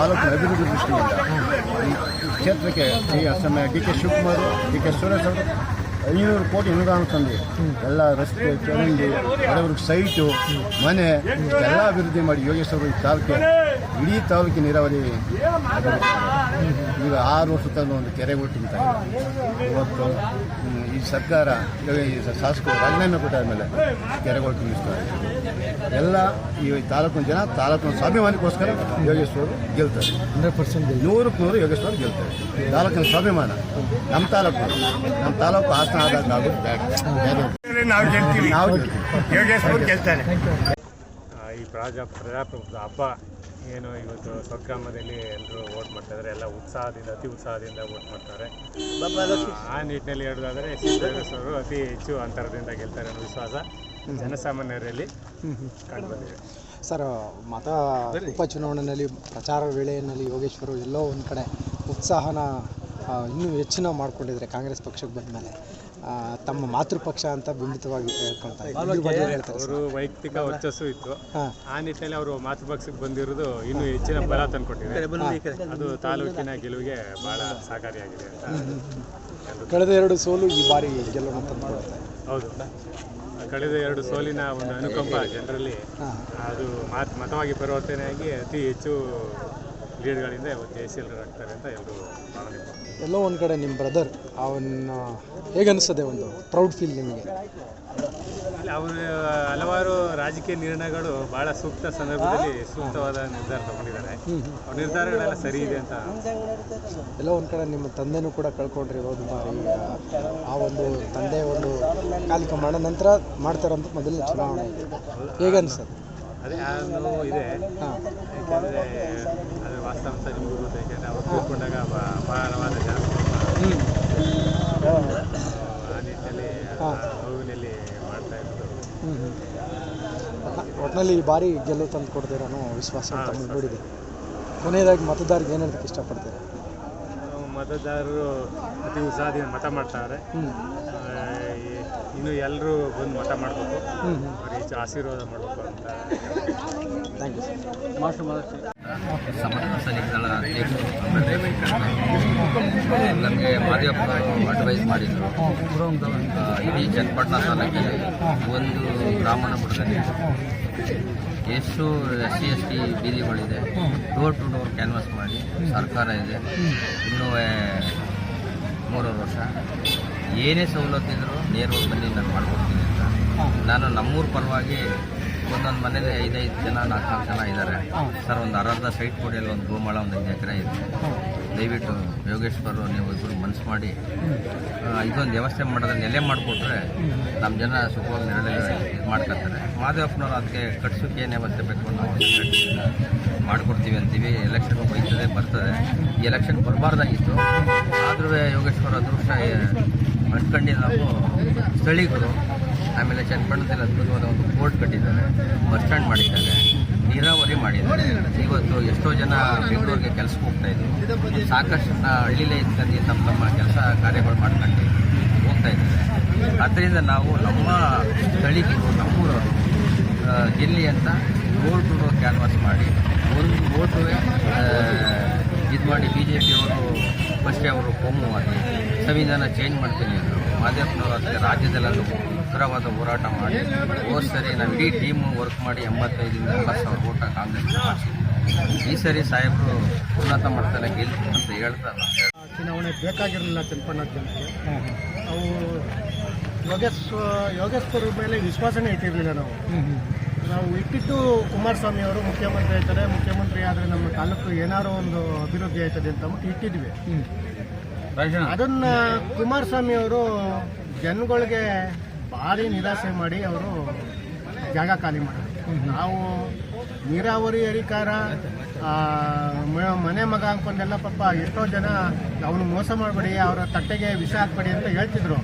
ತಾಲೂಕಿನ ಅಭಿವೃದ್ಧಿ ದೃಷ್ಟಿಯಿಂದ ಈ ಕ್ಷೇತ್ರಕ್ಕೆ ಈ ಅಸಮಯ D K Shivakumar, D K Suresh ಅವರು ಐನೂರು ಕೋಟಿ ಅನುದಾನ ತಂದು ಎಲ್ಲ ರಸ್ತೆ, ಚರಂಡಿ ಬಡವ್ರಿಗೆ ಸೈಟು, ಮನೆ ಎಲ್ಲ ಅಭಿವೃದ್ಧಿ ಮಾಡಿ ಯೋಗೇಶ್ವರ ಈ ತಾಲೂಕಿನ ಇಡೀ ತಾಲೂಕಿನ ನೀರಾವರಿ ಈಗ ಆರು ವರ್ಷ ತಂದು ಒಂದು ಕೆರೆ ಇಲ್ಲ ಇವತ್ತು ಈ ಸರ್ಕಾರ ಶಾಸಕರು ರಾಜೀನಾಮೆ ಕೊಟ್ಟಾದ ಮೇಲೆ ಕೆರೆಗಳು ತುಂಬಿಸ್ತಾರೆ. ಎಲ್ಲ ಈ ತಾಲೂಕಿನ ಜನ ತಾಲೂಕಿನ ಸ್ವಾಭಿಮಾನಕ್ಕೋಸ್ಕರ ಯೋಗೇಶ್ವರು ಗೆಲ್ತಾರೆ. ಹಂಡ್ರೆಡ್ ಪರ್ಸೆಂಟ್ ನೂರಕ್ಕೆ ನೂರು ಯೋಗೇಶ್ವರು ಗೆಲ್ತಾರೆ. ತಾಲೂಕಿನ ಸ್ವಾಭಿಮಾನ ನಮ್ಮ ತಾಲೂಕು ನಮ್ಮ ತಾಲೂಕು ಹಾಸನ ಆದಾಗ ನಾವು ಗೆಲ್ತೀವಿ. ನಾವು ಗೆಲ್ತೀವಿ. ಯೋಗೇಶ್ವರ್ ಗೆಲ್ತಾನೆ ಆ, ಈ ಪ್ರಜಾ ಪ್ರಜಾಪ್ರಭುತ್ವ ಹಬ್ಬ ಏನು ಇವತ್ತು ಸ್ವಗ್ರಾಮದಲ್ಲಿ ಎಲ್ಲರೂ ವೋಟ್ ಮಾಡ್ತಾಯಿದ್ದಾರೆ ಎಲ್ಲ ಉತ್ಸಾಹದಿಂದ, ಅತಿ ಉತ್ಸಾಹದಿಂದ ವೋಟ್ ಮಾಡ್ತಾರೆ. ಆ ನಿಟ್ಟಿನಲ್ಲಿ ಹೇಳೋದಾದರೆ ಅವರು ಅತಿ ಹೆಚ್ಚು ಅಂತರದಿಂದ ಗೆಲ್ತಾರೆ ಅನ್ನೋ ವಿಶ್ವಾಸ ಜನಸಾಮಾನ್ಯರಲ್ಲಿ ಕಂಡುಬಂದಿದೆ ಸರ್, ಮತ ಉಪಚುನಾವಣೆಯಲ್ಲಿ ಪ್ರಚಾರ ವೇಳೆಯಲ್ಲಿ ಯೋಗೇಶ್ವರು ಎಲ್ಲೋ ಒಂದು ಕಡೆ ಉತ್ಸಾಹನ ಇನ್ನೂ ಹೆಚ್ಚಿನ ಮಾಡ್ಕೊಂಡಿದ್ದಾರೆ ಕಾಂಗ್ರೆಸ್ ಪಕ್ಷಕ್ಕೆ ಬಂದ ಮೇಲೆ ತಮ್ಮ ಮಾತೃಪಕ್ಷ ಅಂತ ಬಿಂಬಿತವಾಗಿ ಹೇಳ್ಕೊಳ್ತಾರೆ ಅವರು ವೈಯಕ್ತಿಕ ವರ್ಚಸ್ಸು ಇತ್ತು. ಆ ನಿಟ್ಟಿನಲ್ಲಿ ಅವರು ಮಾತೃಪಕ್ಷಕ್ಕೆ ಬಂದಿರೋದು ಇನ್ನೂ ಹೆಚ್ಚಿನ ಬಲ ತಂದುಕೊಟ್ಟಿದೆ. ಅದು ತಾಲೂಕಿನ ಗೆಲುವಿಗೆ ಬಹಳ ಸಹಕಾರಿಯಾಗಿದೆ ಅಂತ ಕಳೆದ ಎರಡು ಸೋಲು ಈ ಬಾರಿ ಗೆಲ್ಲೋಣ ತಂದುಕೊಡುತ್ತೆ ಹೌದು. ಕಳೆದ ಎರಡು ಸೋಲಿನ ಒಂದು ಅನುಕಂಪ ಜನರಲ್ಲಿ ಅದು ಮಾತ್ ಮತವಾಗಿ ಪರಿವರ್ತನೆಯಾಗಿ ಅತಿ ಹೆಚ್ಚು ಲೀಡ್ಗಳಿಂದ ಇವತ್ತು ಜೆ ಸಿ ಎಲ್ ಆಗ್ತಾರೆ ಅಂತ ಎಲ್ಲರೂ ಎಲ್ಲೋ ಒಂದು ಕಡೆ ನಿಮ್ಮ ಬ್ರದರ್ ಅವನ್ನ ಹೇಗನ್ನಿಸ್ತದೆ ಒಂದು ಪ್ರೌಡ್ ಫೀಲ್ ನಿಮಗೆ? ಅವರು ಹಲವಾರು ರಾಜಕೀಯ ನಿರ್ಣಯಗಳು ಬಹಳ ಸೂಕ್ತ ಸಂದರ್ಭದಲ್ಲಿ ಸೂಕ್ತವಾದ ನಿರ್ಧಾರ ತಗೊಂಡಿದ್ದಾರೆ. ಅವ್ರ ನಿರ್ಧಾರಗಳೆಲ್ಲ ಸರಿ ಇದೆ ಅಂತ. ಎಲ್ಲೋ ಒಂದು ಕಡೆ ನಿಮ್ಮ ತಂದೆನೂ ಕೂಡ ಕಳ್ಕೊಂಡಿರೋದು ಬಾರಿ ಆ ಒಂದು ತಂದೆ ಒಂದು ಕಾಲಿಕ ಮಾಡ ನಂತರ ಮಾಡ್ತಾರಂತ ಮೊದಲನೇ ಚುನಾವಣೆ ಹೇಗೆ ಅನ್ಸುತ್ತೆ ಅದೇ ಆ ನೋವು ಇದೆ. ಯಾಕೆಂದರೆ ವಾಸ್ತವಾಂಶ ನಿಮಗೂ ಗೊತ್ತು ಯಾಕೆಂದರೆ ಅವ್ರು ತೀರ್ಕೊಂಡಾಗ ಅಪ- ಅಪಾರವಾದ ಆ ನಿಟ್ಟಿನಲ್ಲಿ ನೋವಿನಲ್ಲಿ ಮಾಡ್ತಾ ಇರೋದು ಒಟ್ಟಿನಲ್ಲಿ ಈ ಬಾರಿ ಗೆಲುವು ತಂದು ಕೊಡ್ತೀರ ಅನ್ನೋ ವಿಶ್ವಾಸ ನೋಡಿದೆ ಮೂಡಿದೆ. ಕೊನೆಯದಾಗಿ ಮತದಾರರಿಗೆ ಏನು ಹೇಳೋದಕ್ಕೆ ಇಷ್ಟಪಡ್ತೀರಾ? ನಾವು ಮತದಾರರು ಅತಿ ಉತ್ಸಾಹದಿಂದ ಮತ ಮಾಡ್ತಾರೆ. ಇನ್ನು ಎಲ್ಲರೂ ಬಂದು ಮಠ ಮಾಡಬೇಕು. ಹೆಚ್ಚು ಆಶೀರ್ವಾದ ಮಾಡಬೇಕು ಅಂತ. ಥ್ಯಾಂಕ್ ಯು ಸರ್ ಅಧ್ಯಕ್ಷರು ನಮಗೆ ಮಾದೇವಪ್ಪ ಅಡ್ವೈಸ್ ಮಾಡಿದರು. ಇಡೀ ಚನ್ನಪಟ್ಟಣ ತಾಲೂಕಿಗೆ ಒಂದು ಬ್ರಾಹ್ಮಣ ಬುಡದಲ್ಲಿ ಎಷ್ಟು ಎಸ್ ಸಿ ಎಸ್ ಟಿ ಬೀದಿಗಳಿದೆ ಡೋರ್ ಟು ಡೋರ್ ಕ್ಯಾನ್ವಾಸ್ ಮಾಡಿ ಸರ್ಕಾರ ಇದೆ. ಇನ್ನೂ ಮೂರು ವರ್ಷ ಏನೇ ಸವಲತ್ತು ಇದ್ರು ನೇರವಾಗಿ ಬನ್ನಿ ನಾನು ಮಾಡ್ಕೊಡ್ತೀನಿ ಅಂತ. ನಾನು ನಮ್ಮೂರ ಪರವಾಗಿ ಒಂದೊಂದು ಮನೇಲಿ ಐದೈದು ಜನ ನಾಲ್ಕು ನಾಲ್ಕು ಜನ ಇದ್ದಾರೆ ಸರ್, ಒಂದು ಅರ್ಧ ಸೈಟ್ ಕೊಡಿ ಅಲ್ಲಿ ಒಂದು ಗೋಮಾಳ ಒಂದು ಐದು ಎಕರೆ ಇದೆ. ದಯವಿಟ್ಟು ಯೋಗೇಶ್ವರು ನೀವು ಇಬ್ಬರು ಮನಸ್ಸು ಮಾಡಿ ಇದೊಂದು ವ್ಯವಸ್ಥೆ ಮಾಡೋದ್ರೆ ನೆಲೆ ಮಾಡಿಕೊಟ್ರೆ ನಮ್ಮ ಜನ ಸುಖವಾಗಿ ನೆರಳಲ್ಲಿ ಇದು ಮಾಡ್ಕೊತಾರೆ ಮಾದೇವಪ್ಪನವ್ರು ಅದಕ್ಕೆ ಕಟ್ಸೋಕ್ಕೆ ಏನು ವ್ಯವಸ್ಥೆ ಬೇಕು ನಾವು ಮಾಡಿಕೊಡ್ತೀವಿ ಅಂತೀವಿ. ಎಲೆಕ್ಷನ್ ಬೈತದೆ ಬರ್ತದೆ. ಎಲೆಕ್ಷನ್ ಬರಬಾರ್ದಾಗಿತ್ತು. ಆದರೂ ಯೋಗೇಶ್ವರ ಅದೃಷ್ಟ ಅಂದ್ಕೊಂಡು ನಾವು ಸ್ಥಳೀಯರು, ಆಮೇಲೆ ಚನ್ನಪಟ್ಟಣದಲ್ಲಿ ಅದ್ಭುತವಾದ ಒಂದು ಕೋರ್ಟ್ ಕಟ್ಟಿದ್ದಾರೆ, ಬಸ್ ಸ್ಟ್ಯಾಂಡ್ ಮಾಡಿದ್ದಾರೆ, ನೀರಾವರಿ ಮಾಡಿದ್ದಾರೆ. ಇವತ್ತು ಎಷ್ಟೋ ಜನ ಬೆಂಗಳೂರಿಗೆ ಕೆಲಸಕ್ಕೆ ಹೋಗ್ತಾ ಇದ್ರು. ಸಾಕಷ್ಟು ಹಳ್ಳಿಲೇ ಇದ್ಕೊಂಡು ತಮ್ಮ ತಮ್ಮ ಕೆಲಸ ಕಾರ್ಯಗಳು ಮಾಡ್ಕೊಂಡು ಹೋಗ್ತಾ ಇದ್ದಾರೆ. ಆದ್ದರಿಂದ ನಾವು ನಮ್ಮ ಸ್ಥಳೀಯರು ನಮ್ಮೂರವರು ಗೆಲ್ಲಿ ಅಂತ ರೋಡ್ ಟು ಕ್ಯಾನ್ವಾಸ್ ಮಾಡಿ, ಒಂದು ಓಟುವೆ ಇದು ಮಾಡಿ ಬಿ ಜೆ ಪಿಯವರು ಫಸ್ಟೇ ಅವರು ಕೋಮುವಾದಿ ಸಂವಿಧಾನ ಚೇಂಜ್ ಮಾಡ್ತೀನಿ ಅಂದರು. ಮಾದೇವಪ್ಪನವರು ಅದಕ್ಕೆ ರಾಜ್ಯದಲ್ಲೂ ಉಗ್ರವಾದ ಹೋರಾಟ ಮಾಡಿ ಹೋದ ಸರಿ ನಾವು ಇಡೀ ಟೀಮು ವರ್ಕ್ ಮಾಡಿ ಎಂಬತ್ತೈದರಿಂದ ಎಂಬತ್ತು ಸಾವಿರ ಓಟ ಕಾಂಗ್ರೆಸ್ ಈ ಸರಿ ಸಾಹೇಬರು ಉನ್ನತ ಮಟ್ಟದಲ್ಲಿ ಅಂತ ಹೇಳ್ತಾರೆ. ಚುನಾವಣೆ ಬೇಕಾಗಿರಲಿಲ್ಲ ಚನ್ನಪಣ್ಣ ಜನಕ್ಕೆ. ಅವು ಯೋಗೇಶ್ ಯೋಗೇಶ್ವರ ಮೇಲೆ ವಿಶ್ವಾಸನೇ ಇಟ್ಟಿರಲಿಲ್ಲ ನಾವು. ನಾವು ಇಟ್ಟಿದ್ದು ಕುಮಾರಸ್ವಾಮಿ ಅವರು ಮುಖ್ಯಮಂತ್ರಿ ಆಯ್ತಾರೆ ಮುಖ್ಯಮಂತ್ರಿ ಆದರೆ ನಮ್ಮ ತಾಲೂಕು ಏನಾರೋ ಒಂದು ಅಭಿವೃದ್ಧಿ ಆಯ್ತದೆ ಅಂತ ಇಟ್ಟಿದ್ವಿ. ಅದನ್ನ ಕುಮಾರಸ್ವಾಮಿ ಅವರು ಜನಗಳಿಗೆ ಭಾರಿ ನಿರಾಸೆ ಮಾಡಿ ಅವರು ಜಾಗ ಖಾಲಿ ಮಾಡಿದ್ರು. ನಾವು ನೀರಾವರಿ ಅಧಿಕಾರ ಮನೆ ಮಗ ಅಂದ್ಕೊಂಡೆಲ್ಲ ಪಾಪ ಎಷ್ಟೋ ಜನ ಅವನು ಮೋಸ ಮಾಡಬೇಡಿ ಅವರ ತಟ್ಟೆಗೆ ವಿಷ ಹಾಕ್ಬೇಡಿ ಅಂತ ಹೇಳ್ತಿದ್ರು.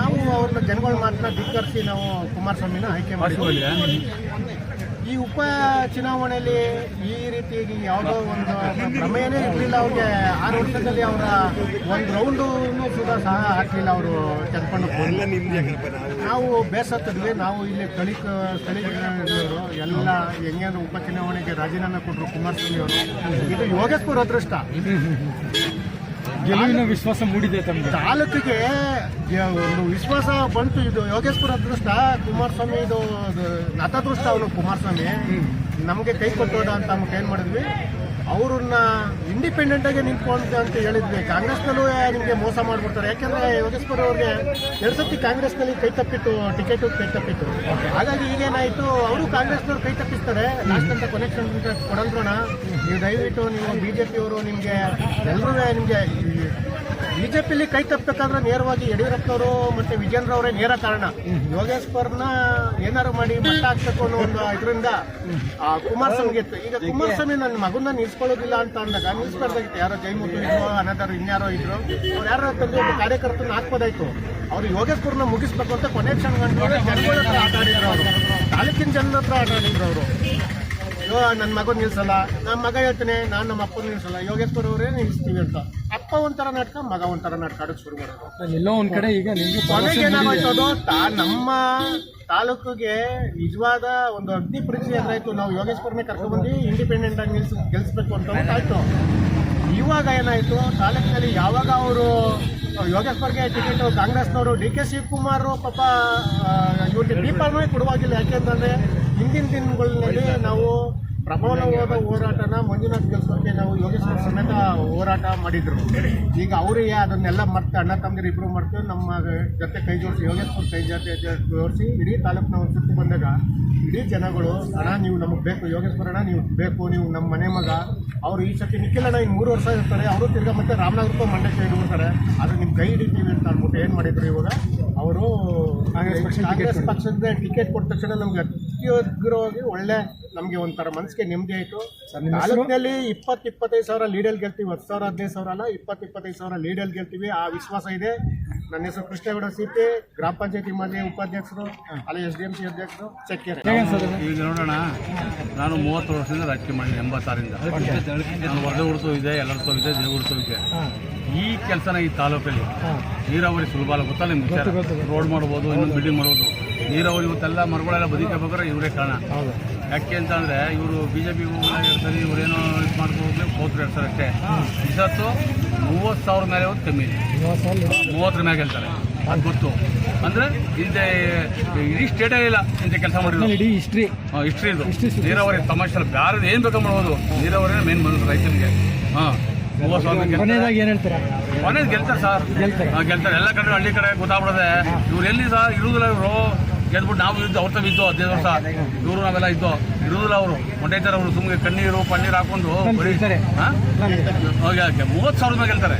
ನಾವು ಅವ್ರನ್ನ ಜನಗಳ ಮಾತನ್ನ ಧಿಕ್ಕರಿಸಿ ನಾವು ಕುಮಾರಸ್ವಾಮಿನ ಆಯ್ಕೆ ಮಾಡಿದ್ವಿ. ಈ ಉಪ ಚುನಾವಣೆಯಲ್ಲಿ ಈ ರೀತಿಯಾಗಿ ಯಾವುದೋ ಒಂದು ಕ್ರಮೇನೇ ಇರಲಿಲ್ಲ ಅವ್ರಿಗೆ. ಆರು ವರ್ಷದಲ್ಲಿ ಅವರ ಒಂದು ರೌಂಡು ಸುಧಾ ಸಹ ಹಾಕಲಿಲ್ಲ ಅವರು ಚಂದ್ಕೊಂಡು ನಾವು. ಬೇಸತ್ತಿದ್ವಿ ನಾವು ಇಲ್ಲಿ ಸ್ಥಳೀಕ ಸ್ಥಳೀಯರು ಎಲ್ಲ ಹೆಂಗೇನು ಉಪ ಚುನಾವಣೆಗೆ ರಾಜೀನಾಮೆ ಕೊಟ್ಟರು ಕುಮಾರಸ್ವಾಮಿ ಅವರು. ಇದು ಯೋಗೇಶ್ಪುರ ಅದೃಷ್ಟ. ಗೆಲುವಿನ ವಿಶ್ವಾಸ ಮೂಡಿದೆ ತಮಗೆ. ತಾಲೂಕಿಗೆ ಒಂದು ವಿಶ್ವಾಸ ಬಂತು ಇದು ಯೋಗೇಶ್ವರ ಅದೃಷ್ಟ. ಕುಮಾರಸ್ವಾಮಿ ಇದು ಅದು ನತದೃಷ್ಟ ಅವನು ಕುಮಾರಸ್ವಾಮಿ. ನಮಗೆ ಕೈ ಕೊಟ್ಟೋದ ಅಂತ ನಮ್ಗೆ ಏನು ಮಾಡಿದ್ವಿ? ಅವ್ರನ್ನ ಇಂಡಿಪೆಂಡೆಂಟ್ ಆಗಿ ನಿಂತ್ಕೊಂತ ಅಂತ ಹೇಳಿದ್ವಿ. ಕಾಂಗ್ರೆಸ್ನಲ್ಲೂ ನಿಮಗೆ ಮೋಸ ಮಾಡ್ಬಿಡ್ತಾರೆ. ಯಾಕೆಂದ್ರೆ ಯೋಗೇಶ್ವರ ಅವ್ರಿಗೆ ಎರಡು ಸತಿ ಕಾಂಗ್ರೆಸ್ನಲ್ಲಿ ಕೈ ತಪ್ಪಿತ್ತು, ಟಿಕೆಟ್ ಕೈ ತಪ್ಪಿತ್ತು. ಹಾಗಾಗಿ ಈಗೇನಾಯ್ತು, ಅವರು ಕಾಂಗ್ರೆಸ್ನವ್ರು ಕೈ ತಪ್ಪಿಸ್ತಾರೆ. ಲಾಸ್ಟ್ ಅಂತ ಕೊನೆಕ್ಷನ್ ಕೊಡಲ್ರೋಣ ನೀವು ದಯವಿಟ್ಟು ನೀವು ಬಿಜೆಪಿಯವರು ನಿಮಗೆ ಎಲ್ಲರೂ ನಿಮಗೆ ಬಿಜೆಪಿಲಿ ಕೈ ತಪ್ಪಬೇಕಾದ್ರೆ ನೇರವಾಗಿ ಯಡಿಯೂರಪ್ಪನವರು ಮತ್ತೆ ವಿಜೇಂದ್ರ ಅವರೇ ನೇರ ಕಾರಣ. ಯೋಗೇಶ್ವರ್ನ ಏನಾರು ಮಾಡಿ ಮಟ್ಟ ಹಾಕ್ಬೇಕು ಅನ್ನೋ ಒಂದು ಇದರಿಂದ ಕುಮಾರಸ್ವಾಮಿಗೆ ಇತ್ತು. ಈಗ ಕುಮಾರಸ್ವಾಮಿ ನನ್ನ ಮಗುನ ನಿಲ್ಸ್ಕೊಳ್ಳೋದಿಲ್ಲ ಅಂತ ಅಂದಾಗ, ನಿಲ್ಸ್ಬಾರ್ದಾಗಿತ್ತು. ಯಾರೋ ಜೈಮೂರ್ತಿ ಇದ್ರು ಇನ್ಯಾರೋ ಇದ್ರು, ಅವ್ರು ಯಾರೋ ತಂದು ಒಬ್ಬ ಕಾರ್ಯಕರ್ತನ ಹಾಕ್ಬೋದಾಯ್ತು. ಅವ್ರು ಯೋಗೇಶ್ವರ್ನ ಮುಗಿಸ್ಬೇಕು ಅಂತ ಕೊನೆಕ್ಷನ್ ಗಂಟು ಜನಗಳ ಹತ್ರ ಆಡಿದ್ರು ಅವರು. ತಾಲೂಕಿನ ಜನರ ಹತ್ರ ಅವರು. ನನ್ನ ಮಗನ ನಿಲ್ಸಲ್ಲ. ನಮ್ಮ ಮಗ ಹೇಳ್ತಾನೆ, ನಾನು ನಮ್ಮ ಅಪ್ಪನ ನಿಲ್ಸಲ್ಲ. ಯೋಗೇಶ್ವರ ಅವರೇ ನಿಲ್ಲಿಸ್ತೀವಿ ಅಂತ. ಅಪ್ಪ ಒಂಥರ ನಾಟಕ ಮಗ ಒಂಥರ ನಾಟಕ ಆಡೋದು ಶುರು ಮಾಡೋದು. ಎಲ್ಲೋ ಒಂದ್ ಕಡೆ ಈಗ ನಿಮ್ಗೆ ಕೊನೆಗೆ ಏನಾಗೋಯ್ತು ಅದು ತಾ ನಮ್ಮ ತಾಲೂಕಿಗೆ ನಿಜವಾದ ಒಂದು ಅಗ್ನಿ ಪರಿಚಯ ಏನಾಯ್ತು ನಾವು ಯೋಗೇಶ್ವರನೇ ಕರ್ಕೊಂಡ್ಬಂದು ಇಂಡಿಪೆಂಡೆಂಟ್ ಆಗಿ ನಿಲ್ಸ್ ಗೆಲ್ಸ್ಬೇಕು ಅಂತ ಆಯ್ತು ಇವಾಗ ಏನಾಯ್ತು? ತಾಲೂಕಿನಲ್ಲಿ ಯಾವಾಗ ಅವರು ಯೋಗೇಶ್ವರ್ಗೆ ಟಿಕೆಟ್ ಕಾಂಗ್ರೆಸ್ನವರು ಡಿ ಕೆ ಶಿವಕುಮಾರ್ ಪಾಪ ಇವ್ರಿಗೆ ದೀಪಾವಳಿ ಕೊಡುವಾಗಿಲ್ಲ. ಯಾಕೆಂತಂದ್ರೆ ಹಿಂದಿನ ದಿನಗಳಲ್ಲಿ ನಾವು ಪ್ರಬಲವಾದ ಹೋರಾಟನ ಮಂಜುನಾಥ್ ಕೆಲಸಕ್ಕೆ ನಾವು ಯೋಗೇಶ್ವರ ಸಮೇತ ಹೋರಾಟ ಮಾಡಿದ್ರು. ಈಗ ಅವರಿಗೆ ಅದನ್ನೆಲ್ಲ ಮತ್ತೆ ಅಣ್ಣ ತಮ್ಮದಿರು ಇಬ್ರು ಮರ್ತು ನಮ್ಮ ಜೊತೆ ಕೈ ಜೋಡಿಸಿ ಯೋಗೇಶ್ವರ ಕೈ ಜೊತೆ ಜೋಡಿಸಿ ಇಡೀ ತಾಲೂಕಿನ ಸುತ್ತು ಬಂದಾಗ ಇಡೀ ಜನಗಳು ಅಣ್ಣ ನೀವು ನಮಗೆ ಬೇಕು ಯೋಗೇಶ್ವರ ಅಣ್ಣ ನೀವು ಬೇಕು ನೀವು ನಮ್ಮ ಮನೆ ಮಗ. ಅವರು ಈ ಸತಿ ನಿಖಿಲಣ್ಣ ಇನ್ನು ಮೂರು ವರ್ಷ ಇರ್ತಾರೆ ಅವರು ತಿರ್ಗಾ ಮತ್ತೆ ರಾಮನಗರಕ್ಕೂ ಮಂಡ್ಯಕ್ಕೆ ಇಡ್ಬಿಡ್ತಾರೆ ಅದು ನಿಮ್ಮ ಕೈ ಹಿಡಿತೀವಿ ಅಂತ ಅಂದ್ಬಿಟ್ಟು ಏನು ಮಾಡಿದ್ರು ಇವಾಗ? ಅವರು ಕಾಂಗ್ರೆಸ್ ಪಕ್ಷದ ಟಿಕೆಟ್ ಕೊಟ್ಟ ತಕ್ಷಣ ನಮ್ಗೆ ಅತ್ಯಗ್ರವಾಗಿ ಒಳ್ಳೆ ನಮಗೆ ಒಂಥರ ಮನಸ್ಸಿಗೆ ನೆಮ್ಮದಿ ಆಯಿತು. ತಾಲೂಕಿನಲ್ಲಿ ಇಪ್ಪತ್ತು ಇಪ್ಪತ್ತೈದು ಸಾವಿರ ಲೀಡಲ್ ಗೆಲ್ತೀವಿ ಹತ್ತು ಸಾವಿರ ಹದಿನೈದು ಸಾವಿರ ಅಲ್ಲ ಇಪ್ಪತ್ತು ಇಪ್ಪತ್ತೈದು ಸಾವಿರ ಲೀಡಲ್ಲಿ ಗೆಲ್ತೀವಿ ಆ ವಿಶ್ವಾಸ ಇದೆ. ನನ್ನ ಹೆಸರು ಕೃಷ್ಣಗೌಡ ಸಿಪಿ ಗ್ರಾಮ ಪಂಚಾಯತಿ ಮಾನ್ಯ ಉಪಾಧ್ಯಕ್ಷರು ಅಲ್ಲಿ ಎಸ್ ಡಿ ಎಂ ಸಿ ಅಧ್ಯಕ್ಷರು ಚಕ್ಕೆರೆ. ಈಗ ನೋಡೋಣ ನಾನು ಮೂವತ್ತು ವರ್ಷದಿಂದ ರಾಜಕೀಯ ಮಾಡಿದ್ದೀನಿ ಎಂಬತ್ತಾರಿಂದ ನಾನು ವರದೆ ಉಡಿಸೋ ಇದೆ ಎಲ್ಲರಸೋ ಇದೆ ದೇವ ಉಡಿಸೋ ಇದೆ. ಈ ಕೆಲಸನ ಈ ತಾಲೂಕಲ್ಲಿ ನೀರಾವರಿ ಸುಲಭ ಅಲ್ಲ ಗೊತ್ತಲ್ಲ ನಿಮ್ಗೆ ರೋಡ್ ಮಾಡ್ಬೋದು ಇನ್ನೊಂದು ಬಿಲ್ಡಿಂಗ್ ಮಾಡ್ಬೋದು. ನೀರಾವರಿ ಇವತ್ತೆಲ್ಲ ಮರಗಳೆಲ್ಲ ಬದುಕಬೇಕಾದ್ರೆ ಇವರೇ ಕಾರಣ. ಯಾಕೆ ಅಂತ ಅಂದ್ರೆ ಇವರು ಬಿಜೆಪಿ ಎರಡು ಸರಿ ಇವರೇನೋ ಇದು ಮಾಡ್ಕೊಂಡು ಹೋಗ್ಲಿ ಎರಡು ಸರಿ ಅಷ್ಟೇ. ಇಸತ್ತು ಮೂವತ್ತು ಸಾವಿರ ಮೇಲೆ ಒಂದು ಕಮ್ಮಿ ಇದೆ. ಮೂವತ್ತರ ಮೇಲೆ ಹೇಳ್ತಾರೆ. ಅದು ಗೊತ್ತು. ಅಂದ್ರೆ ಹಿಂದೆ ಇಡೀ ಸ್ಟೇಟೇ ಇಲ್ಲ ಇಂಥ ಕೆಲಸ ಮಾಡಿದ್ರು ಇಡೀ ಹಿಸ್ಟ್ರಿ ಹಿಸ್ಟ್ರಿ ಇದು ನೀರಾವರಿ ತಮಾಷೆ ಬೇರೆ ಏನು ಬೇಕು ಮಾಡ್ಬೋದು. ನೀರಾವರಿನೇ ಮೇನ್ ಬಂದ್ರು ರೈತರಿಗೆ ಹಾಂ ಮೂವತ್ತು ಸಾವಿರ ಗೆಲ್ತಾರೆ. ಕೊನೆಯದಾಗಿ ಏನ್ ಹೇಳ್ತೀರಾ? ಕೊನೆಗೆ ಗೆಲ್ತಾರೆ ಸರ್. ಗೆಲ್ತಾರೆ. ಹಾ, ಗೆಲ್ತಾರೆ. ಎಲ್ಲ ಕಡೆ ಹಳ್ಳಿ ಕಡೆ ಗೊತ್ತಾಗ್ಬಿಡದೆ. ಇವ್ರು ಎಲ್ಲಿ ಸರ್ ಇರುವುದಿಲ್ಲ ಇವರು. ಗೆದ್ಬಿಟ್ಟು ನಾವು ಇದ್ದು ಅವ್ರ ತಮ್ಮ ಇದ್ದು ಹದಿನೈದು ವರ್ಷ ಇವರು ನಾವೆಲ್ಲ ಇದ್ದು ಇರುವುದಿಲ್ಲ ಅವರು. ಮೊಂಡೈತಾರೆ ಅವರು ಸುಮ್ಮನೆ ಕಣ್ಣೀರು ಪನ್ನೀರು ಹಾಕೊಂಡು ಮೂವತ್ತು ಸಾವಿರ ಮೇಲೆ ಗೆಲ್ತಾರೆ